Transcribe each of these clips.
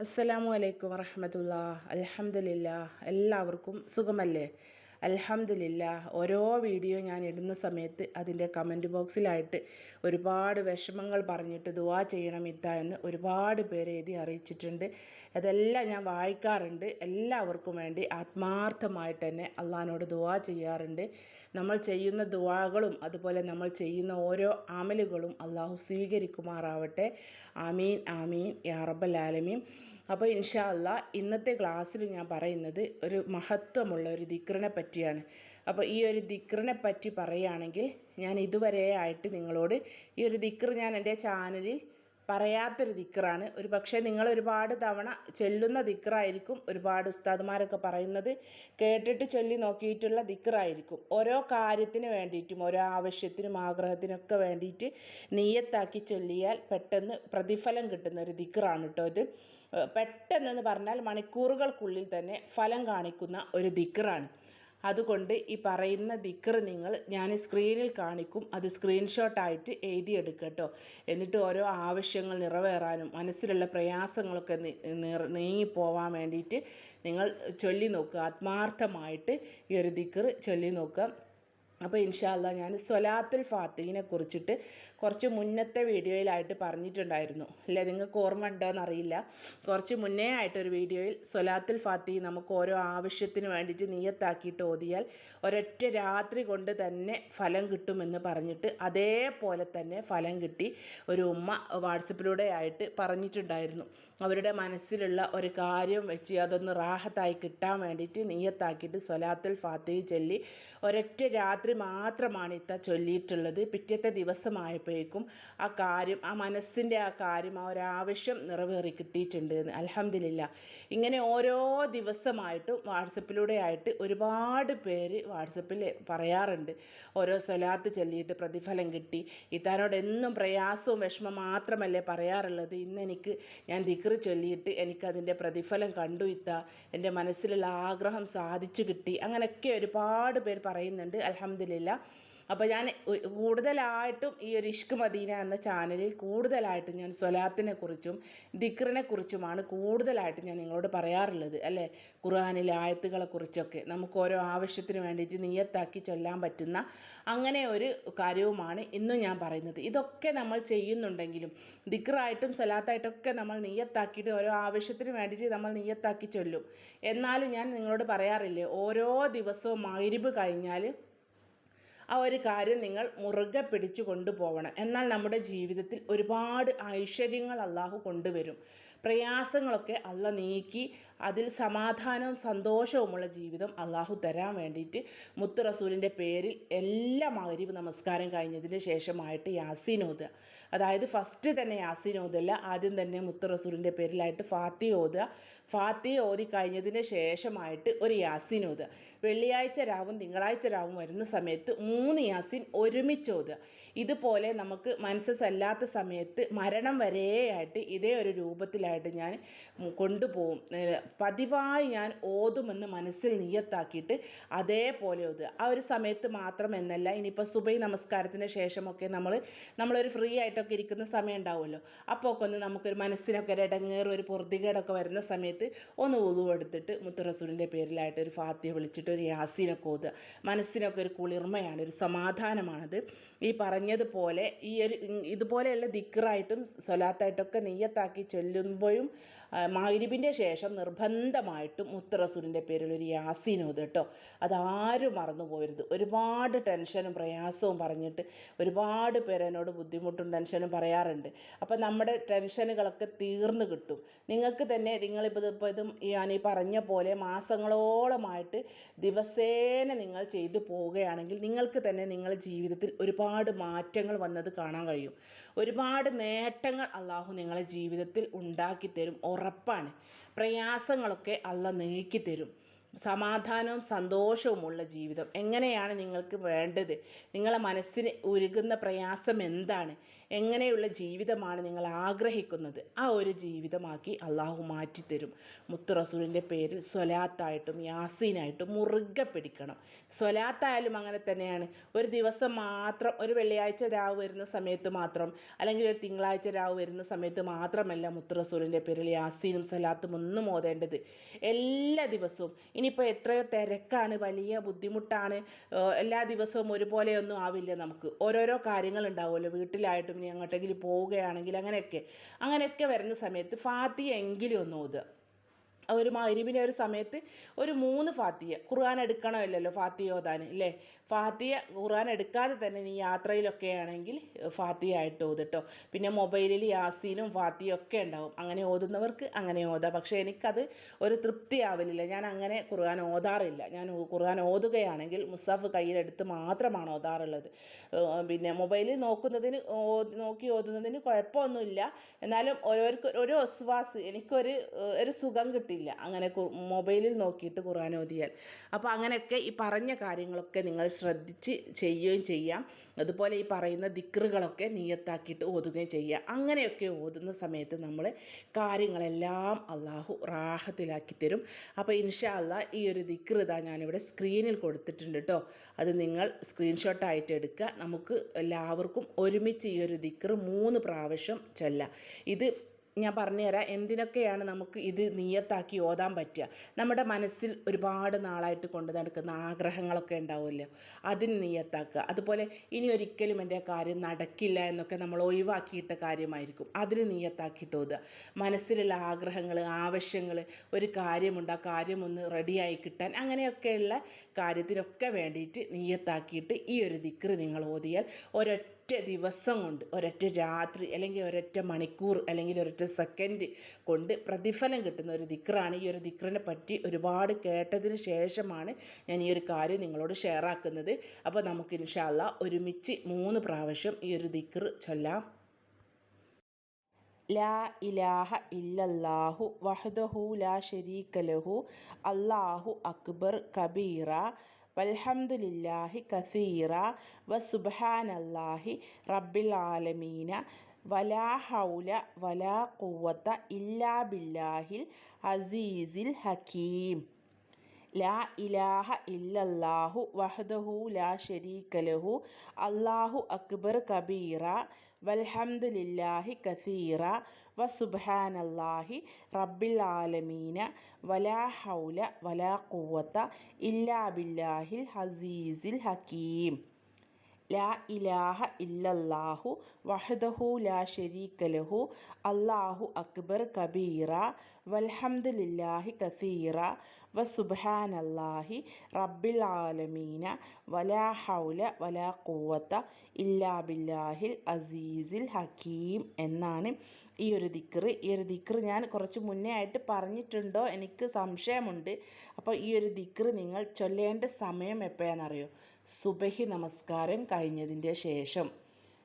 അസ്സലാമു അലൈക്കും വറഹമത്തുള്ള അലഹമില്ല എല്ലാവർക്കും സുഖമല്ലേ? അലഹമില്ല ഓരോ വീഡിയോ ഞാൻ ഇടുന്ന സമയത്ത് അതിന്റെ കമന്റ് ബോക്സിലായിട്ട് ഒരുപാട് വിഷമങ്ങൾ പറഞ്ഞിട്ട് ദുവാ ചെയ്യണം ഇത്ത എന്ന് ഒരുപാട് പേര് എഴുതി അറിയിച്ചിട്ടുണ്ട്. അതെല്ലാം ഞാൻ വായിക്കാറുണ്ട്. എല്ലാവർക്കും വേണ്ടി ആത്മാർത്ഥമായിട്ട് തന്നെ അള്ളഹാനോട് ദുവാ ചെയ്യാറുണ്ട്. നമ്മൾ ചെയ്യുന്ന ദുവാകളും അതുപോലെ നമ്മൾ ചെയ്യുന്ന ഓരോ അമലുകളും അള്ളാഹു സ്വീകരിക്കുമാറാവട്ടെ. ആമീൻ ആമീൻ. യാ റബ്ബൽ ആലമീൻ. അപ്പോൾ ഇൻഷാ അല്ലാ ഇന്നത്തെ ക്ലാസ്സിൽ ഞാൻ പറയുന്നത് ഒരു മഹത്വമുള്ള ഒരു ദിക്റിനെ പറ്റിയാണ്. അപ്പോൾ ഈ ഒരു ദിക്റിനെ പറ്റി പറയുകയാണെങ്കിൽ ഞാൻ ഇതുവരെ ആയിട്ട് നിങ്ങളോട് ഈ ഒരു ദിക്ർ ഞാൻ എന്റെ ചാനലിൽ പറയാത്തൊരു ദിക്റാണ്. ഒരു പക്ഷേ നിങ്ങൾ ഒരുപാട് തവണ ചൊല്ലുന്ന ദിക്റായിരിക്കും ഒരുപാട് ഉസ്താദുമാരൊക്കെ പറയുന്നത് കേട്ടിട്ട് ചൊല്ലി നോക്കിയിട്ടുള്ള ദിക്റായിരിക്കും. ഓരോ കാര്യത്തിന് വേണ്ടിയിട്ടും ഓരോ ആവശ്യത്തിനും ആഗ്രഹത്തിനൊക്കെ വേണ്ടിയിട്ട് നീയത്താക്കി ചൊല്ലിയാൽ പെട്ടെന്ന് പ്രതിഫലം കിട്ടുന്ന ഒരു ദിക്റാണ് കേട്ടോ ഇത്. പെട്ടെന്നെന്ന് പറഞ്ഞാൽ മണിക്കൂറുകൾക്കുള്ളിൽ തന്നെ ഫലം കാണിക്കുന്ന ഒരു ദിക്കറാണ് അതുകൊണ്ട് ഈ പറയുന്ന ദിക്ർ നിങ്ങൾ ഞാൻ സ്ക്രീനിൽ കാണിക്കും അത് സ്ക്രീൻഷോട്ടായിട്ട് എഴുതിയെടുക്കട്ടോ. എന്നിട്ട് ഓരോ ആവശ്യങ്ങൾ നിറവേറാനും മനസ്സിലുള്ള പ്രയാസങ്ങളൊക്കെ നീങ്ങിപ്പോവാൻ വേണ്ടിയിട്ട് നിങ്ങൾ ചൊല്ലി നോക്കുക ആത്മാർത്ഥമായിട്ട് ഈ ഒരു ചൊല്ലി നോക്കുക അപ്പോൾ ഇൻഷാല്ല ഞാൻ സ്വലാത്തുൽ ഫാത്തിഹിനെ കുറിച്ചിട്ട് കുറച്ച് മുന്നത്തെ വീഡിയോയിലായിട്ട് പറഞ്ഞിട്ടുണ്ടായിരുന്നു. അല്ലേ? നിങ്ങൾക്ക് ഓർമ്മ ഉണ്ടോയെന്നറിയില്ല കുറച്ച് മുന്നേ ആയിട്ടൊരു വീഡിയോയിൽ സ്വലാത്തുൽ ഫാത്തിഹി നമുക്ക് ഓരോ ആവശ്യത്തിന് വേണ്ടിയിട്ട് നീയത്താക്കിയിട്ട് ഓതിയാൽ ഒരൊറ്റ രാത്രി കൊണ്ട് തന്നെ ഫലം കിട്ടുമെന്ന് പറഞ്ഞിട്ട് അതേപോലെ തന്നെ ഫലം കിട്ടി ഒരു ഉമ്മ വാട്സപ്പിലൂടെ ആയിട്ട് പറഞ്ഞിട്ടുണ്ടായിരുന്നു. അവരുടെ മനസ്സിലുള്ള ഒരു കാര്യം വെച്ച് അതൊന്ന് റാഹത്തായി കിട്ടാൻ വേണ്ടിയിട്ട് നീയത്താക്കിയിട്ട് സ്വലാത്തുൽ ഫാത്തിഹ ചൊല്ലി ഒരൊറ്റ രാത്രി മാത്രമാണ് ഇത്ത ചൊല്ലിയിട്ടുള്ളത്. പിറ്റത്തെ ദിവസമായപ്പോഴേക്കും ആ കാര്യം ആ മനസ്സിന്റെ ആ കാര്യം ആ ഒരാവശ്യം നിറവേറി കിട്ടിയിട്ടുണ്ട് എന്ന്. അലഹമില്ല ഇങ്ങനെ ഓരോ ദിവസമായിട്ടും വാട്സപ്പിലൂടെ ആയിട്ട് ഒരുപാട് പേര് വാട്സപ്പിൽ പറയാറുണ്ട്. ഓരോ സ്വലാത്ത് ചൊല്ലിയിട്ട് പ്രതിഫലം കിട്ടി. ഇത്താനോട് എന്നും പ്രയാസവും വിഷമം മാത്രമല്ലേ പറയാറുള്ളത്. ഇന്നെനിക്ക് ഞാൻ ഞാൻ ദിക്റ് ചൊല്ലിയിട്ട് എനിക്കതിന്റെ പ്രതിഫലം കണ്ടു ഇത്ത. എന്റെ മനസ്സിലുള്ള ആഗ്രഹം സാധിച്ചു കിട്ടി. അങ്ങനെയൊക്കെ ഒരുപാട് പേര് പറയുന്നുണ്ട്. അലഹമില്ല അപ്പോൾ ഞാൻ കൂടുതലായിട്ടും ഈ ഒരു ഇഷ്ക് മദീന എന്ന ചാനലിൽ കൂടുതലായിട്ടും ഞാൻ സ്വലാത്തിനെ കുറിച്ചും ദിക്റിനെ കുറിച്ചുമാണ് കൂടുതലായിട്ട് ഞാൻ നിങ്ങളോട് പറയാറുള്ളത് അല്ലേ? ഖുർആാനിലെ ആയത്തുകളെ കുറിച്ചൊക്കെ. നമുക്ക് ഓരോ ആവശ്യത്തിന് വേണ്ടിയിട്ട് നിയത്താക്കി ചൊല്ലാൻ പറ്റുന്ന അങ്ങനെ ഒരു കാര്യവുമാണ് ഇന്നും ഞാൻ പറയുന്നത്. ഇതൊക്കെ നമ്മൾ ചെയ്യുന്നുണ്ടെങ്കിലും ദിക്റായിട്ടും സ്വലാത്തായിട്ടൊക്കെ നമ്മൾ നീയത്താക്കിയിട്ട് ഓരോ ആവശ്യത്തിന് വേണ്ടിയിട്ട് നമ്മൾ നീയത്താക്കി ചൊല്ലും. എന്നാലും ഞാൻ നിങ്ങളോട് പറയാറില്ലേ ഓരോ ദിവസവും മൈരിബ് കഴിഞ്ഞാൽ ആ ഒരു കാര്യം നിങ്ങൾ മുറുകെ പിടിച്ചു കൊണ്ടുപോകണം എന്നാൽ നമ്മുടെ ജീവിതത്തിൽ ഒരുപാട് ഐശ്വര്യങ്ങൾ അള്ളാഹു കൊണ്ടുവരും. പ്രയാസങ്ങളൊക്കെ അല്ല നീക്കി അതിൽ സമാധാനവും സന്തോഷവുമുള്ള ജീവിതം അള്ളാഹു തരാൻ വേണ്ടിയിട്ട് മുത്ത് റസൂലിന്റെ പേരിൽ എല്ലാ മകരീവ് നമസ്കാരം കഴിഞ്ഞതിന് ശേഷമായിട്ട് ഓതുക അതായത് ഫസ്റ്റ് തന്നെ യാസീൻ ഓതല്ല ആദ്യം തന്നെ മുത്ത് റസൂലിന്റെ പേരിലായിട്ട് ഫാത്തി ഓതുക ഫാത്തി ഓതി കഴിഞ്ഞതിന് ശേഷമായിട്ട് ഒരു ഓതുക വെള്ളിയാഴ്ച രാവും തിങ്കളാഴ്ച രാവും വരുന്ന സമയത്ത് മൂന്ന് യാസീൻ ഒരുമിച്ച് ഓതുക ഇതുപോലെ നമുക്ക് മനസ്സല്ലാത്ത സമയത്ത് മരണം വരെയായിട്ട് ഇതേ ഒരു രൂപത്തിലായിട്ട് ഞാൻ കൊണ്ടുപോകും പതിവായി ഞാൻ ഓതുമെന്ന് മനസ്സിൽ നിയത്താക്കിയിട്ട് അതേപോലെ ഓതുക. ആ ഒരു സമയത്ത് മാത്രം എന്നല്ല ഇനിയിപ്പോൾ സുബൈ നമസ്കാരത്തിന് ശേഷമൊക്കെ നമ്മൾ നമ്മളൊരു ഫ്രീ ആയിട്ടൊക്കെ ഇരിക്കുന്ന സമയം ഉണ്ടാവുമല്ലോ. അപ്പോൾ ഒക്കെ ഒന്ന് നമുക്കൊരു മനസ്സിനൊക്കെ ഒരു ഇടങ്ങേറും ഒരു പൊറുതികേടൊക്കെ വരുന്ന സമയത്ത് ഒന്ന് ഉതു എടുത്തിട്ട് മുത്തുറസൂലിന്റെ പേരിലായിട്ട് ഒരു ഫാത്തിയ വിളിച്ചിട്ട് ഒരു യാസീനൊക്കെ ഓതുക. മനസ്സിനൊക്കെ ഒരു കുളിർമയാണ് ഒരു സമാധാനമാണത്. ഈ പറഞ്ഞതുപോലെ ഈ ഒരു ഇതുപോലെയുള്ള ദിക്റായിട്ടും സ്വലാത്തായിട്ടൊക്കെ നെയ്യത്താക്കി ചൊല്ലുമ്പോഴും മഗ്രിബിന്റെ ശേഷം നിർബന്ധമായിട്ടും മുത്തറസൂലിന്റെ പേരിൽ ഒരു ഓത് കേട്ടോ. അതാരും മറന്നു പോകരുത് ഒരുപാട് ടെൻഷനും പ്രയാസവും പറഞ്ഞിട്ട് ഒരുപാട് പേര് എന്നോട് ബുദ്ധിമുട്ടും ടെൻഷനും പറയാറുണ്ട്. അപ്പോൾ നമ്മുടെ ടെൻഷനുകളൊക്കെ തീർന്നു കിട്ടും. നിങ്ങൾക്ക് തന്നെ നിങ്ങളിപ്പോൾ ഇപ്പോൾ ഇതും ഞാൻ ഈ പറഞ്ഞ പോലെ മാസങ്ങളോളമായിട്ട് ദിവസേന നിങ്ങൾ ചെയ്തു പോവുകയാണെങ്കിൽ നിങ്ങൾക്ക് തന്നെ നിങ്ങളുടെ ജീവിതത്തിൽ ഒരുപാട് മാറ്റങ്ങൾ വന്നത് കാണാൻ കഴിയും. ഒരുപാട് നേട്ടങ്ങൾ അള്ളാഹു നിങ്ങളെ ജീവിതത്തിൽ ഉണ്ടാക്കി തരും. ഉറപ്പാണ്. പ്രയാസങ്ങളൊക്കെ അള്ള നീക്കി തരും. സമാധാനവും സന്തോഷവുമുള്ള ജീവിതം. എങ്ങനെയാണ് നിങ്ങൾക്ക് വേണ്ടത്? നിങ്ങളെ മനസ്സിന് ഉരുകുന്ന പ്രയാസം എന്താണ്? എങ്ങനെയുള്ള ജീവിതമാണ് നിങ്ങൾ ആഗ്രഹിക്കുന്നത്? ആ ഒരു ജീവിതമാക്കി അള്ളാഹു മാറ്റിത്തരും. മുത്തു റസൂലിന്റെ പേരിൽ സ്വലാത്തായിട്ടും യാസീനായിട്ടും മുറുകെ പിടിക്കണം. സ്വലാത്തായാലും അങ്ങനെ തന്നെയാണ്. ഒരു ദിവസം മാത്രം ഒരു വെള്ളിയാഴ്ച രാവ് വരുന്ന സമയത്ത് മാത്രം അല്ലെങ്കിൽ ഒരു തിങ്കളാഴ്ച രാവ് വരുന്ന സമയത്ത് മാത്രമല്ല മുത്തു റസൂലിന്റെ പേരിൽ യാസീനും സ്വലാത്തും ഒന്നും ഓതേണ്ടത്. എല്ലാ ദിവസവും. ഇനിയിപ്പോൾ എത്രയോ തിരക്കാണ് വലിയ ബുദ്ധിമുട്ടാണ്. എല്ലാ ദിവസവും ഒരുപോലെയൊന്നും ആവില്ല നമുക്ക്. ഓരോരോ കാര്യങ്ങളുണ്ടാവുമല്ലോ വീട്ടിലായിട്ടും ഇനി അങ്ങോട്ടെങ്കിലും പോവുകയാണെങ്കിൽ അങ്ങനെയൊക്കെ. അങ്ങനെയൊക്കെ വരുന്ന സമയത്ത് ഫാത്തി എങ്കിലും ഒന്ന് ഓതുക ഒരു മഗ്‌രിബിന്റെ ഒരു സമയത്ത് ഒരു മൂന്ന് ഫാത്തിയ ഖുർആൻ എടുക്കണമല്ലോ ഫാത്തിയ ഓതാൻ അല്ലേ ഫാത്തിയ ഖുർആൻ എടുക്കാതെ തന്നെ നീ യാത്രയിലൊക്കെ ആണെങ്കിൽ ഫാത്തിയ ആയിട്ട് ഓതുട്ടോ പിന്നെ മൊബൈലിൽ യാസീനും ഫാത്തിയും ഒക്കെ ഉണ്ടാവും. അങ്ങനെ ഓതുന്നവർക്ക് അങ്ങനെ ഓതാം. പക്ഷേ എനിക്കത് ഒരു തൃപ്തിയാവലില്ല. ഞാൻ അങ്ങനെ ഖുർആൻ ഓതാറില്ല. ഞാൻ ഖുർആൻ ഓതുകയാണെങ്കിൽ മുസാഫ് കയ്യിലെടുത്ത് മാത്രമാണ് ഓതാറുള്ളത്. പിന്നെ മൊബൈലിൽ നോക്കുന്നതിന് നോക്കി ഓതുന്നതിന് കുഴപ്പമൊന്നുമില്ല. എന്നാലും ഓരോർക്ക് ഒരു ഒസ്വാസ് എനിക്കൊരു ഒരു സുഖം കിട്ടില്ല അങ്ങനെ മൊബൈലിൽ നോക്കിയിട്ട് ഖുർആൻ ഓതിയാൽ. അപ്പോൾ അങ്ങനെയൊക്കെ ഈ പറഞ്ഞ കാര്യങ്ങളൊക്കെ നിങ്ങൾ ശ്രദ്ധിച്ച് ചെയ്യുകയും ചെയ്യാം. അതുപോലെ ഈ പറയുന്ന ദിക്റുകളൊക്കെ നിയത്താക്കിയിട്ട് ഓതുകയും ചെയ്യുക അങ്ങനെയൊക്കെ ഓതുന്ന സമയത്ത് നമ്മൾ കാര്യങ്ങളെല്ലാം അള്ളാഹു റാഹത്തിലാക്കി തരും. അപ്പോൾ ഇൻഷാ ഈ ഒരു ദിക്ർ ഇതാ ഞാനിവിടെ സ്ക്രീനിൽ കൊടുത്തിട്ടുണ്ട് കേട്ടോ അത് നിങ്ങൾ സ്ക്രീൻഷോട്ട് ആയിട്ട് എടുക്കുക. നമുക്ക് എല്ലാവർക്കും ഒരുമിച്ച് ഈ ഒരു ദിക്റ് മൂന്ന് പ്രാവശ്യം ചൊല്ലാം. ഇത് ഞാൻ പറഞ്ഞുതരാം. എന്തിനൊക്കെയാണ് നമുക്ക് ഇത് നിയത്താക്കി ഓതാൻ പറ്റുക? നമ്മുടെ മനസ്സിൽ ഒരുപാട് നാളായിട്ട് കൊണ്ട് നടക്കുന്ന ആഗ്രഹങ്ങളൊക്കെ ഉണ്ടാവുമല്ലോ. അതിന് നിയത്താക്കുക അതുപോലെ ഇനി ഒരിക്കലും എന്റെ കാര്യം നടക്കില്ല എന്നൊക്കെ നമ്മൾ ഒഴിവാക്കിയിട്ട കാര്യമായിരിക്കും. അതിന് നിയത്താക്കിയിട്ട് ഓതുക. മനസ്സിലുള്ള ആഗ്രഹങ്ങൾ ആവശ്യങ്ങൾ ഒരു കാര്യമുണ്ട് ആ കാര്യം ഒന്ന് റെഡിയായി കിട്ടാൻ അങ്ങനെയൊക്കെയുള്ള കാര്യത്തിനൊക്കെ വേണ്ടിയിട്ട് നിയത്താക്കിയിട്ട് ഈ ഒരു ദിക്റ് നിങ്ങൾ ഓതിയാൽ ഒരൊറ്റ ദിവസം കൊണ്ട് ഒരൊറ്റ രാത്രി അല്ലെങ്കിൽ ഒരൊറ്റ മണിക്കൂർ അല്ലെങ്കിൽ ഒരൊറ്റ സെക്കൻഡ് കൊണ്ട് പ്രതിഫലം കിട്ടുന്ന ഒരു ദിക്റാണ്. ഈ ഒരു ദിക്റിനെ പറ്റി ഒരുപാട് കേട്ടതിന് ശേഷമാണ് ഞാൻ ഈ ഒരു കാര്യം നിങ്ങളോട് ഷെയർ ആക്കുന്നത്. അപ്പോൾ നമുക്ക് ഇൻഷാല്ല ഒരുമിച്ച് മൂന്ന് പ്രാവശ്യം ഈ ഒരു ദിക്ർ ചൊല്ലാം. ലാ ഇലാഹ ഇല്ലല്ലാഹു വഹ്ദഹു ലാ ശരീക ലഹു. അല്ലാഹു അക്ബർ കബീറ. വൽഹംദുലില്ലാഹി കസീറ വസുബ്ഹാനല്ലാഹി റബ്ബിൽ ആലമീന വലാ ഹൗല വലാ ഖുവത ഇല്ലാ ബില്ലാഹിൽ അസീസിൽ ഹക്കീം. ലാ ഇലാഹ ഇല്ലല്ലാഹു വഹദഹു ലാ ശരീക ലഹു അല്ലാഹു അക്ബർ കബീറ വൽഹംദുലില്ലാഹി കസീറ വസുബ്ഹാനല്ലാഹി റബ്ബിൽ ആലമീന വലാ ഹൗല വലാ ഖുവത ഇല്ലാ ബില്ലാഹിൽ ഹസീസിൽ ഹക്കീം. ലാ ഇലാഹ ഇല്ലല്ലാഹു വഹദഹു ലാ ശരീക ലഹു അല്ലാഹു അക്ബർ കബീറ വൽഹംദുലില്ലാഹി കസീറ വസുബ്ഹാനല്ലാഹി റബ്ബിൽ ആലമീന വലാ ഹൗല വലാ ഖുവത ഇല്ലാ ബില്ലാഹിൽ അസീസിൽ ഹക്കീം എന്നാണ് ഈ ഒരു ദിക്റ്. ഈ ഒരു ദിക്റ് ഞാൻ കുറച്ച് മുന്നേ ആയിട്ട് പറഞ്ഞിട്ടുണ്ടോ? എനിക്ക് സംശയമുണ്ട്. അപ്പോൾ ഈ ഒരു ദിക്റ് നിങ്ങൾ ചൊല്ലേണ്ട സമയം എപ്പോഴാണെന്നറിയോ സുബഹി നമസ്കാരം കഴിഞ്ഞതിന്റെ ശേഷം.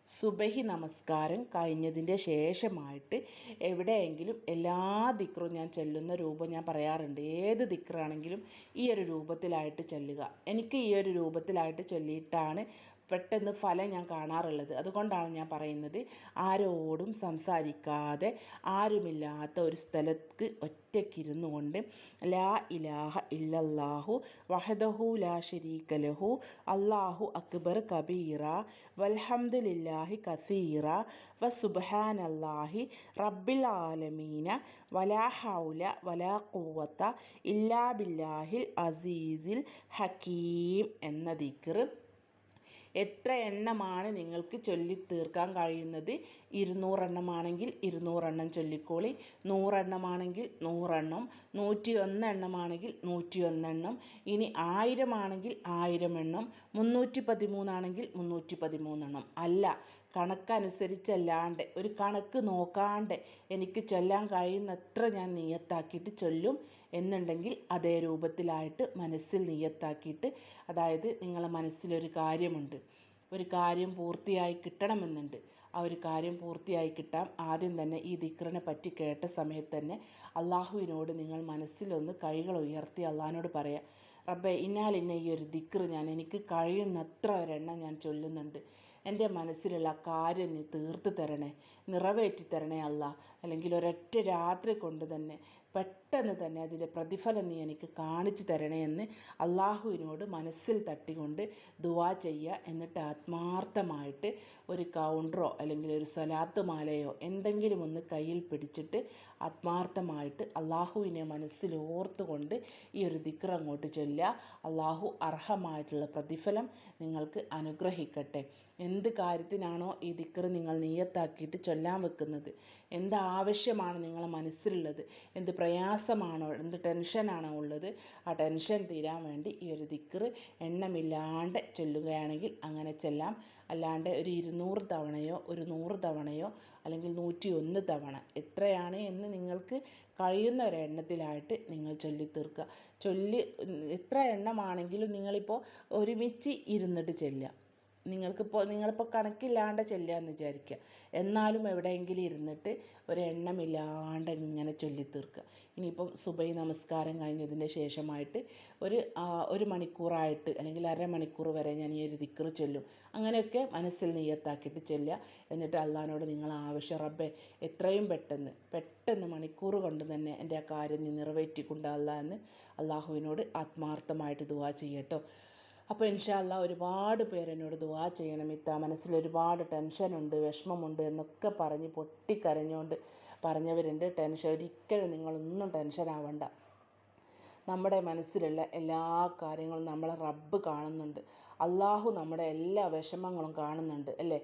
സുബഹി നമസ്കാരം കഴിഞ്ഞതിന്റെ ശേഷമായിട്ട് എവിടെയെങ്കിലും എല്ലാ ദിക്റും ഞാൻ ചെല്ലുന്ന രൂപം ഞാൻ പറയാറുണ്ട്. ഏത് ദിക്റാണെങ്കിലും ഈ ഒരു രൂപത്തിലായിട്ട് ചെല്ലുക. എനിക്ക് ഈ ഒരു രൂപത്തിലായിട്ട് ചൊല്ലിയിട്ടാണ് പെട്ടെന്ന് ഫലം ഞാൻ കാണാറുള്ളത്. അതുകൊണ്ടാണ് ഞാൻ പറയുന്നത് ആരോടും സംസാരിക്കാതെ ആരുമില്ലാത്ത ഒരു സ്ഥലത്ത് ഒറ്റയ്ക്കിരുന്നു കൊണ്ട് ലാ ഇലാഹ ഇല്ലല്ലാഹു വഹദഹു ലാ ശരീക ലഹു അല്ലാഹു അക്ബർ കബീറ വൽഹംദുലില്ലാഹി കസീറ വ വസുബ്ഹാനല്ലാഹി റബ്ബിൽ ആലമീന വലാ ഹൗല വലാ ഖുവത ഇല്ലാ ബില്ലാഹിൽ അസീസിൽ ഹക്കീം എന്ന ദിക്ർ എത്ര എണ്ണമാണ് നിങ്ങൾക്ക് ചൊല്ലി തീർക്കാൻ കഴിയുന്നത്? ഇരുന്നൂറെണ്ണമാണെങ്കിൽ ഇരുന്നൂറെണ്ണം ചൊല്ലിക്കോളി. നൂറെണ്ണമാണെങ്കിൽ നൂറെണ്ണം. നൂറ്റി ഒന്ന് എണ്ണമാണെങ്കിൽ നൂറ്റി ഒന്നെണ്ണം ഇനി ആയിരമാണെങ്കിൽ ആയിരം എണ്ണം മുന്നൂറ്റി പതിമൂന്നാണെങ്കിൽ മുന്നൂറ്റി പതിമൂന്നെണ്ണം അല്ല കണക്കനുസരിച്ചല്ലാണ്ട് ഒരു കണക്ക് നോക്കാണ്ട് എനിക്ക് ചൊല്ലാൻ കഴിയുന്നത്ര ഞാൻ നിയത്താക്കിയിട്ട് ചൊല്ലും. എന്നുണ്ടെങ്കിൽ അതേ രൂപത്തിലായിട്ട് മനസ്സിൽ നിയത്താക്കിയിട്ട് അതായത് നിങ്ങളെ മനസ്സിലൊരു കാര്യമുണ്ട്. ഒരു കാര്യം പൂർത്തിയായി കിട്ടണമെന്നുണ്ട്. ആ ഒരു കാര്യം പൂർത്തിയായി കിട്ടാൻ ആദ്യം തന്നെ ഈ ദിക്റിനെ പറ്റി കേട്ട സമയത്ത് തന്നെ അള്ളാഹുവിനോട് നിങ്ങൾ മനസ്സിലൊന്ന് കൈകൾ ഉയർത്തി അള്ളാഹിനോട് പറയാം റബ്ബെ ഇന്നാലിന്ന ഈ ഒരു ദിക്റ് ഞാൻ എനിക്ക് കഴിയുന്നത്ര ഒരെണ്ണം ഞാൻ ചൊല്ലുന്നുണ്ട്. എന്റെ മനസ്സിലുള്ള കാര്യം നീ തീർത്ത് തരണേ നിറവേറ്റി തരണേ അല്ല അല്ലെങ്കിൽ ഒരൊറ്റ രാത്രി കൊണ്ട് തന്നെ പെട്ടെന്ന് തന്നെ അതിന്റെ പ്രതിഫലം നീ എനിക്ക് കാണിച്ചു തരണേ എന്ന് അള്ളാഹുവിനോട് മനസ്സിൽ തട്ടിക്കൊണ്ട് ദുവാ ചെയ്യുക. എന്നിട്ട് ആത്മാർത്ഥമായിട്ട് ഒരു കൗണ്ടറോ അല്ലെങ്കിൽ ഒരു സലാത്ത് മാലയോ എന്തെങ്കിലും ഒന്ന് കയ്യിൽ പിടിച്ചിട്ട് ആത്മാർത്ഥമായിട്ട് അള്ളാഹുവിനെ മനസ്സിൽ ഓർത്തുകൊണ്ട് ഈ ഒരു ദിക്ർ അങ്ങോട്ട് ചൊല്ലുക. അള്ളാഹു അർഹമായിട്ടുള്ള പ്രതിഫലം നിങ്ങൾക്ക് അനുഗ്രഹിക്കട്ടെ. എന്ത് കാര്യത്തിനാണോ ഈ ദിക്ർ നിങ്ങൾ നീയത്താക്കിയിട്ട് ചൊല്ലാൻ വെക്കുന്നത്? എന്ത് ആവശ്യമാണ് നിങ്ങളെ മനസ്സിലുള്ളത്? എന്ത് പ്രയാസമാണോ എന്ത് ടെൻഷനാണോ ഉള്ളത്? ആ ടെൻഷൻ തീരാൻ വേണ്ടി ഈ ഒരു ദിക്ർ എണ്ണമില്ലാണ്ട് ചൊല്ലുകയാണെങ്കിൽ അങ്ങനെ ചെല്ലാം. അല്ലാണ്ട് ഒരു ഇരുന്നൂറ് തവണയോ ഒരു നൂറ് തവണയോ അല്ലെങ്കിൽ നൂറ്റി ഒന്ന് തവണ. എത്രയാണ് എന്ന് നിങ്ങൾക്ക് കഴിയുന്ന ഒരു എണ്ണത്തിലായിട്ട് നിങ്ങൾ ചൊല്ലി തീർക്കുക ചൊല്ലി എത്ര എണ്ണമാണെങ്കിലും നിങ്ങളിപ്പോൾ ഒരുമിച്ച് ഇരുന്നിട്ട് ചെല്ലുക. നിങ്ങൾക്കിപ്പോൾ നിങ്ങളിപ്പോൾ കണക്കില്ലാണ്ട് ചെല്ലുകയെന്ന് വിചാരിക്കുക. എന്നാലും എവിടെയെങ്കിലും ഇരുന്നിട്ട് ഒരു എണ്ണമില്ലാണ്ട് ഇങ്ങനെ ചൊല്ലി തീർക്കുക ഇനിയിപ്പം സുബൈ നമസ്കാരം കഴിഞ്ഞതിന്റെ ശേഷമായിട്ട് ഒരു ഒരു മണിക്കൂറായിട്ട് അല്ലെങ്കിൽ അര മണിക്കൂർ വരെ ഞാൻ ഈ ഒരു ദിക്ർ ചൊല്ലും. അങ്ങനെയൊക്കെ മനസ്സിൽ നീയത്താക്കിയിട്ട് ചെല്ലുക. എന്നിട്ട് അള്ളഹാനോട് നിങ്ങൾ ആവശ്യം റബ്ബെ എത്രയും പെട്ടെന്ന് പെട്ടെന്ന് മണിക്കൂർ കൊണ്ട് തന്നെ എന്റെ ആ കാര്യം നീ നിറവേറ്റിക്കൊണ്ട് അല്ല എന്ന് അള്ളാഹുവിനോട് ആത്മാർത്ഥമായിട്ട് ദുവാ ചെയ്യട്ടോ അപ്പോൾ ഇൻഷാ അല്ലാ ഒരുപാട് പേരെന്നോട് ദുവാ ചെയ്യണം. ഇത്ത മനസ്സിൽ ഒരുപാട് ടെൻഷനുണ്ട് വിഷമമുണ്ട് എന്നൊക്കെ പറഞ്ഞ് പൊട്ടിക്കരഞ്ഞുകൊണ്ട് പറഞ്ഞവരുണ്ട്. ടെൻഷൻ ഒരിക്കലും നിങ്ങളൊന്നും ടെൻഷൻ ആവണ്ട. നമ്മുടെ മനസ്സിലുള്ള എല്ലാ കാര്യങ്ങളും നമ്മളെ റബ്ബ് കാണുന്നുണ്ട്. അള്ളാഹു നമ്മുടെ എല്ലാ വിഷമങ്ങളും കാണുന്നുണ്ട് അല്ലേ?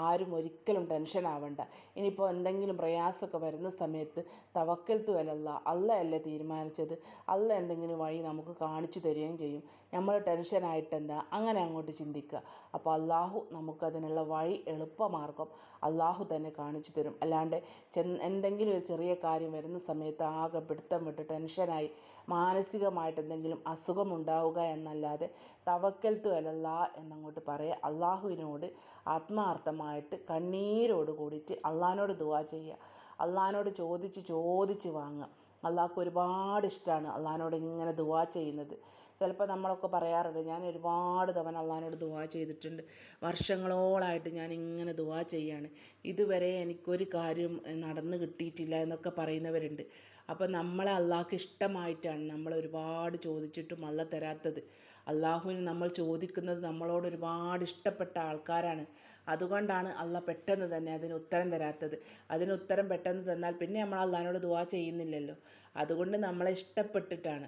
ആരും ഒരിക്കലും ടെൻഷൻ ആവണ്ട. ഇനിയിപ്പോൾ എന്തെങ്കിലും പ്രയാസമൊക്കെ വരുന്ന സമയത്ത് തവക്കൽത്തു അലല്ല അല്ല അല്ലേ തീരുമാനിച്ചത്? അല്ല എന്തെങ്കിലും വഴി നമുക്ക് കാണിച്ചു തരികയും ചെയ്യും. നമ്മൾ ടെൻഷനായിട്ടെന്താ അങ്ങനെ അങ്ങോട്ട് ചിന്തിക്കുക. അപ്പോൾ അള്ളാഹു നമുക്കതിനുള്ള വഴി എളുപ്പമാർഗം അള്ളാഹു തന്നെ കാണിച്ചു തരും. അല്ലാണ്ട് എന്തെങ്കിലും ഒരു ചെറിയ കാര്യം വരുന്ന സമയത്ത് ആകെ പിടുത്തം വിട്ട് ടെൻഷനായി മാനസികമായിട്ട് എന്തെങ്കിലും അസുഖമുണ്ടാവുക എന്നല്ലാതെ തവക്കൽത്തു അലല്ല എന്നങ്ങോട്ട് പറയുക അള്ളാഹുവിനോട് ആത്മാർത്ഥമായിട്ട് കണ്ണീരോട് കൂടിയിട്ട് അള്ളഹാനോട് ദുവാ ചെയ്യുക അള്ളഹാനോട് ചോദിച്ച് ചോദിച്ച് വാങ്ങുക. അള്ളാഹ്ക്ക് ഒരുപാട് ഇഷ്ടമാണ് അള്ളഹാനോട് ഇങ്ങനെ ദുവാ ചെയ്യുന്നത്. ചിലപ്പോൾ നമ്മളൊക്കെ പറയാറുണ്ട് ഞാൻ ഒരുപാട് തവണ അള്ളഹാനോട് ദുവാ ചെയ്തിട്ടുണ്ട്. വർഷങ്ങളോളായിട്ട് ഞാൻ ഇങ്ങനെ ദുവാ ചെയ്യാണ്. ഇതുവരെ എനിക്കൊരു കാര്യം നടന്നു കിട്ടിയിട്ടില്ല എന്നൊക്കെ പറയുന്നവരുണ്ട്. അപ്പോൾ നമ്മളെ അള്ളാഹ്ക്ക് ഇഷ്ടമായിട്ടാണ് നമ്മൾ ഒരുപാട് ചോദിച്ചിട്ടും അല്ല തരാത്തത്. അള്ളാഹുവിന് നമ്മൾ ചോദിക്കുന്നത് നമ്മളോട് ഒരുപാട് ഇഷ്ടപ്പെട്ട ആൾക്കാരാണ്. അതുകൊണ്ടാണ് അല്ല പെട്ടെന്ന് തന്നെ അതിന് ഉത്തരം തരാത്തത്. അതിന് ഉത്തരം പെട്ടെന്ന് തന്നാൽ പിന്നെ നമ്മൾ അള്ളഹാനോട് ദുവാ ചെയ്യുന്നില്ലല്ലോ. അതുകൊണ്ട് നമ്മളെ ഇഷ്ടപ്പെട്ടിട്ടാണ്.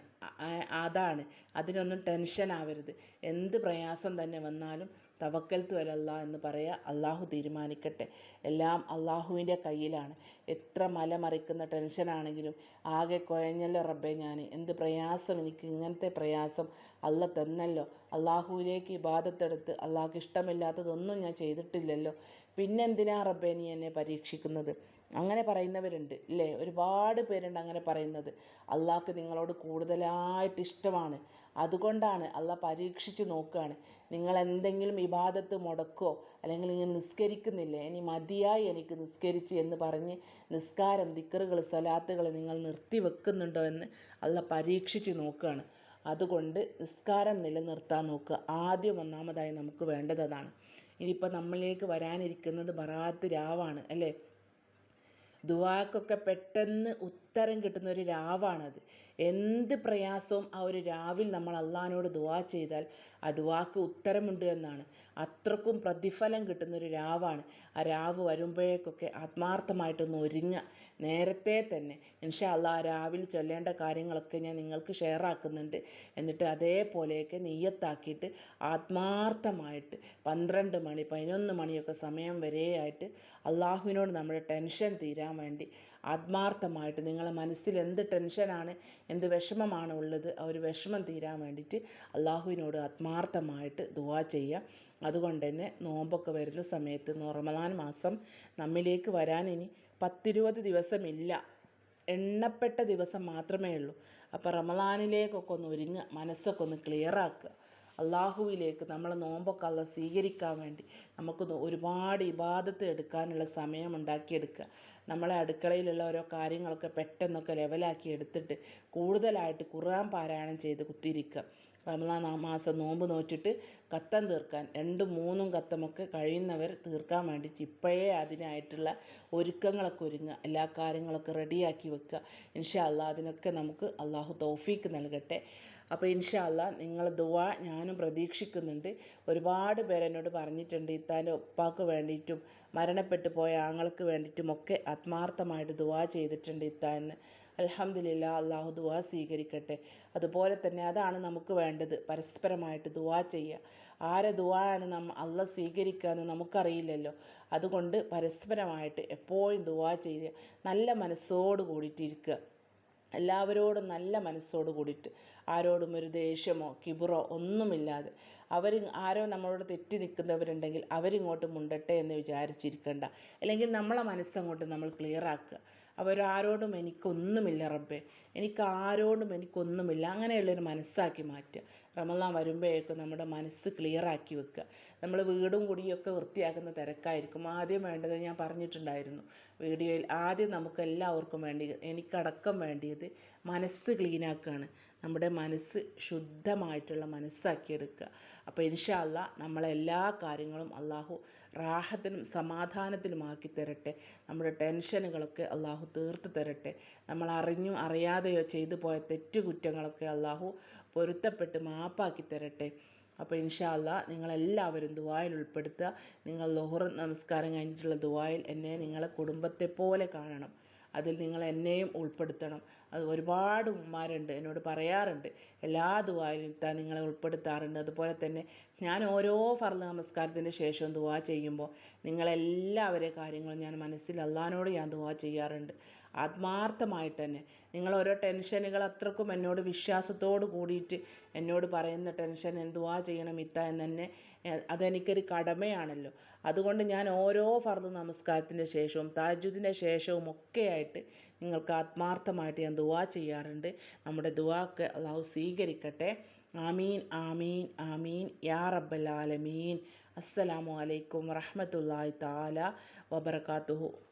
അതാണ്. അതിനൊന്നും ടെൻഷൻ ആവരുത്. എന്ത് പ്രയാസം തന്നെ വന്നാലും തവക്കൽത്തു അലല്ല എന്ന് പറയാ അള്ളാഹു തീരുമാനിക്കട്ടെ. എല്ലാം അള്ളാഹുവിന്റെ കയ്യിലാണ്. എത്ര മല മറിക്കുന്ന ടെൻഷനാണെങ്കിലും ആകെ കുഴഞ്ഞല്ലോ റബ്ബെ ഞാൻ. എന്ത് പ്രയാസം? എനിക്ക് ഇങ്ങനത്തെ പ്രയാസം അല്ല തന്നല്ലോ. അള്ളാഹുവിലേക്ക് ഇബാദത്തെടുത്ത് അള്ളാഹ്ക്ക് ഇഷ്ടമില്ലാത്തതൊന്നും ഞാൻ ചെയ്തിട്ടില്ലല്ലോ. പിന്നെന്തിനാ റബ്ബെ നീ എന്നെ പരീക്ഷിക്കുന്നത്? അങ്ങനെ പറയുന്നവരുണ്ട് ഇല്ലേ? ഒരുപാട് പേരുണ്ട് അങ്ങനെ പറയുന്നത്. അള്ളാഹ്ക്ക് നിങ്ങളോട് കൂടുതലായിട്ട് ഇഷ്ടമാണ്. അതുകൊണ്ടാണ് അള്ളാഹ് പരീക്ഷിച്ച് നോക്കുകയാണ് നിങ്ങൾ എന്തെങ്കിലും ഇബാദത്ത് മുടക്കോ അല്ലെങ്കിൽ ഇങ്ങനെ നിസ്കരിക്കുന്നില്ലേ ഇനി മതിയായി എനിക്ക് നിസ്കരിച്ച് എന്ന് പറഞ്ഞ് നിസ്കാരം ദിക്കറുകൾ സ്വലാത്തുകൾ നിങ്ങൾ നിർത്തി വെക്കുന്നുണ്ടോ എന്ന് അള്ളാഹ് പരീക്ഷിച്ച് നോക്കുകയാണ് അതുകൊണ്ട് നിസ്കാരം നിലനിർത്താൻ നോക്കുക. ആദ്യം ഒന്നാമതായി നമുക്ക് വേണ്ടത് അതാണ്. ഇനിയിപ്പോൾ നമ്മളിലേക്ക് വരാനിരിക്കുന്നത് ബറാത്ത് രാവാണ് അല്ലേ? ദുവാക്കൊക്കെ പെട്ടെന്ന് ഉത്തരം കിട്ടുന്ന ഒരു രാവാണത്. എന്ത് പ്രയാസവും ആ ഒരു രാവിൽ നമ്മൾ അള്ളഹാനോട് ദുവാ ചെയ്താൽ ആ ദുവാക്ക് ഉത്തരമുണ്ട് എന്നാണ്. അത്രക്കും പ്രതിഫലം കിട്ടുന്ന ഒരു രാവാണ്. ആ രാവ് വരുമ്പോഴേക്കൊക്കെ ആത്മാർത്ഥമായിട്ടൊന്ന് ഒരുങ്ങുക. നേരത്തെ തന്നെ ഇൻഷാ അല്ലാ ആ രാവിൽ ചൊല്ലേണ്ട കാര്യങ്ങളൊക്കെ ഞാൻ നിങ്ങൾക്ക് ഷെയർ ആക്കുന്നുണ്ട്. എന്നിട്ട് അതേപോലെയൊക്കെ നെയ്യത്താക്കിയിട്ട് ആത്മാർത്ഥമായിട്ട് പന്ത്രണ്ട് മണി പതിനൊന്ന് മണിയൊക്കെ സമയം വരെയായിട്ട് അള്ളാഹുവിനോട് നമ്മുടെ ടെൻഷൻ തീരാൻ വേണ്ടി ആത്മാർത്ഥമായിട്ട് നിങ്ങളെ മനസ്സിൽ എന്ത് ടെൻഷനാണ് എന്ത് വിഷമമാണ് ഉള്ളത് ആ ഒരു വിഷമം തീരാൻ വേണ്ടിയിട്ട് അള്ളാഹുവിനോട് ആത്മാർത്ഥമായിട്ട് ദുവാ ചെയ്യുക അതുകൊണ്ട് തന്നെ നോമ്പൊക്കെ വരുന്ന സമയത്ത് റമദാൻ മാസം നമ്മിലേക്ക് വരാൻ ഇനി പത്തിരുപത് ദിവസമില്ല. എണ്ണപ്പെട്ട ദിവസം മാത്രമേ ഉള്ളൂ. അപ്പോൾ റമദാനിലേക്കൊക്കെ ഒന്ന് ഒരുങ്ങുക മനസ്സൊക്കെ ഒന്ന് ക്ലിയർ ആക്കുക. അള്ളാഹുവിലേക്ക് നമ്മളെ നോമ്പൊക്കെ അള്ള സ്വീകരിക്കാൻ വേണ്ടി നമുക്ക് ഒരുപാട് ഇബാദത്ത് എടുക്കാനുള്ള സമയം ഉണ്ടാക്കിയെടുക്കുക നമ്മളെ അടുക്കളയിലുള്ള ഓരോ കാര്യങ്ങളൊക്കെ പെട്ടെന്നൊക്കെ ലെവലാക്കി എടുത്തിട്ട് കൂടുതലായിട്ട് ഖുർആൻ പാരായണം ചെയ്ത് കുത്തിയിരിക്കുക. റമദാൻ മാസം നോമ്പ് നോറ്റിട്ട് കത്തം തീർക്കാൻ രണ്ടും മൂന്നും കത്തമൊക്കെ കഴിയുന്നവർ തീർക്കാൻ വേണ്ടിയിട്ട് ഇപ്പോഴേ അതിനായിട്ടുള്ള ഒരുക്കങ്ങളൊക്കെ ഒരുങ്ങുക. എല്ലാ കാര്യങ്ങളൊക്കെ റെഡിയാക്കി വെക്കുക. ഇൻഷാ അള്ളാഹ് അതിനൊക്കെ നമുക്ക് അള്ളാഹു തൗഫീക്ക് നൽകട്ടെ. അപ്പോൾ ഇൻഷാല്ല നിങ്ങൾ ദുവാ ഞാനും പ്രതീക്ഷിക്കുന്നുണ്ട്. ഒരുപാട് പേരെന്നോട് പറഞ്ഞിട്ടുണ്ട് ഇത്താന്റെ ഉപ്പാക്ക് വേണ്ടിയിട്ടും മരണപ്പെട്ടു പോയ ആങ്ങൾക്ക് വേണ്ടിയിട്ടും ഒക്കെ ആത്മാർത്ഥമായിട്ട് ദുവാ ചെയ്തിട്ടുണ്ട് ഇത്താന്ന് അൽഹംദുലില്ലാ അള്ളാഹു ദുവാ സ്വീകരിക്കട്ടെ. അതുപോലെ തന്നെ അതാണ് നമുക്ക് വേണ്ടത്. പരസ്പരമായിട്ട് ദുവാ ചെയ്യുക ആരെ ദുവാണ് നമ്മ അല്ല സ്വീകരിക്കുക എന്ന് നമുക്കറിയില്ലല്ലോ. അതുകൊണ്ട് പരസ്പരമായിട്ട് എപ്പോഴും ദുവാ ചെയ്യുക. നല്ല മനസ്സോട് കൂടിയിട്ടിരിക്കുക എല്ലാവരോടും നല്ല മനസ്സോട് കൂടിയിട്ട് ആരോടും ഒരു ദേഷ്യമോ കിബിറോ ഒന്നുമില്ലാതെ. അവർ ആരോ നമ്മളോട് തെറ്റി നിൽക്കുന്നവരുണ്ടെങ്കിൽ അവരിങ്ങോട്ട് മുണ്ടട്ടെ എന്ന് വിചാരിച്ചിരിക്കണ്ട. അല്ലെങ്കിൽ നമ്മളെ മനസ്സങ്ങോട്ട് നമ്മൾ ക്ലിയർ ആക്കുക. അവരാരോടും എനിക്കൊന്നുമില്ല റബ്ബേ. എനിക്ക് ആരോടും എനിക്കൊന്നുമില്ല. അങ്ങനെയുള്ളൊരു മനസ്സാക്കി മാറ്റുക. റമദാൻ വരുമ്പോഴേക്കും നമ്മുടെ മനസ്സ് ക്ലിയർ ആക്കി വെക്കുക. നമ്മൾ വീടും കുടിയൊക്കെ വൃത്തിയാക്കുന്ന തിരക്കായിരിക്കും. ആദ്യം വേണ്ടത് ഞാൻ പറഞ്ഞിട്ടുണ്ടായിരുന്നു. വീഡിയോയിൽ ആദ്യം നമുക്ക് എല്ലാവർക്കും വേണ്ടി എനിക്കടക്കം വേണ്ടിയത് മനസ്സ് ക്ലീനാക്കുകയാണ് നമ്മുടെ മനസ്സ് ശുദ്ധമായിട്ടുള്ള മനസ്സാക്കി എടുക്കുക. അപ്പോൾ ഇൻഷാ അല്ലാ നമ്മളെ എല്ലാ കാര്യങ്ങളും അള്ളാഹു റാഹത്തിനും സമാധാനത്തിലുമാക്കി തരട്ടെ. നമ്മുടെ ടെൻഷനുകളൊക്കെ അള്ളാഹു തീർത്ത് തരട്ടെ. നമ്മൾ അറിഞ്ഞും അറിയാതെയോ ചെയ്തു പോയ തെറ്റുകുറ്റങ്ങളൊക്കെ അള്ളാഹു പൊരുത്തപ്പെട്ട് മാപ്പാക്കി തരട്ടെ. അപ്പോൾ ഇൻഷാല്ല നിങ്ങളെല്ലാവരും ദുആയിൽ ഉൾപ്പെടുത്തുക. നിങ്ങൾ ലോഹർ നമസ്കാരം കഴിഞ്ഞിട്ടുള്ള ദുആയിൽ എന്നെ നിങ്ങളെ കുടുംബത്തെ പോലെ കാണണം. അതിൽ നിങ്ങൾ എന്നെയും ഉൾപ്പെടുത്തണം. അത് ഒരുപാട് ഉമ്മമാരുണ്ട് എന്നോട് പറയാറുണ്ട്. എല്ലാ ദുആയിലും ഇത്താൻ നിങ്ങളെ ഉൾപ്പെടുത്താറുണ്ട്. അതുപോലെ തന്നെ ഞാൻ ഓരോ ഫർദ് നമസ്കാരത്തിന് ശേഷവും ദുആ ചെയ്യുമ്പോൾ നിങ്ങളെല്ലാവരെ കാര്യങ്ങളും ഞാൻ മനസ്സിൽ അള്ളഹാനോട് ഞാൻ ദുആ ചെയ്യാറുണ്ട്. ആത്മാർത്ഥമായിട്ട് തന്നെ നിങ്ങൾ ഓരോ ടെൻഷനുകൾ അത്രക്കും എന്നോട് വിശ്വാസത്തോട് കൂടിയിട്ട് എന്നോട് പറയുന്ന ടെൻഷൻ എന്തുവാ ചെയ്യണം ഇത്ത എന്ന് തന്നെ അതെനിക്കൊരു കടമയാണല്ലോ. അതുകൊണ്ട് ഞാൻ ഓരോ ഫർദ് നമസ്കാരത്തിന്റെ ശേഷവും താജുദിന്റെ ശേഷവും ഒക്കെയായിട്ട് നിങ്ങൾക്ക് ആത്മാർത്ഥമായിട്ട് ഞാൻ ദുവാ ചെയ്യാറുണ്ട്. നമ്മുടെ ദുവാക്ക് അള്ളാഹു സ്വീകരിക്കട്ടെ. ആമീൻ ആമീൻ ആമീൻ. യാ റബ്ബൽ ആലമീൻ. അസ്സലാമു അലൈക്കും വറഹ്മത്തുള്ളാഹി തആല വബറകാതുഹു.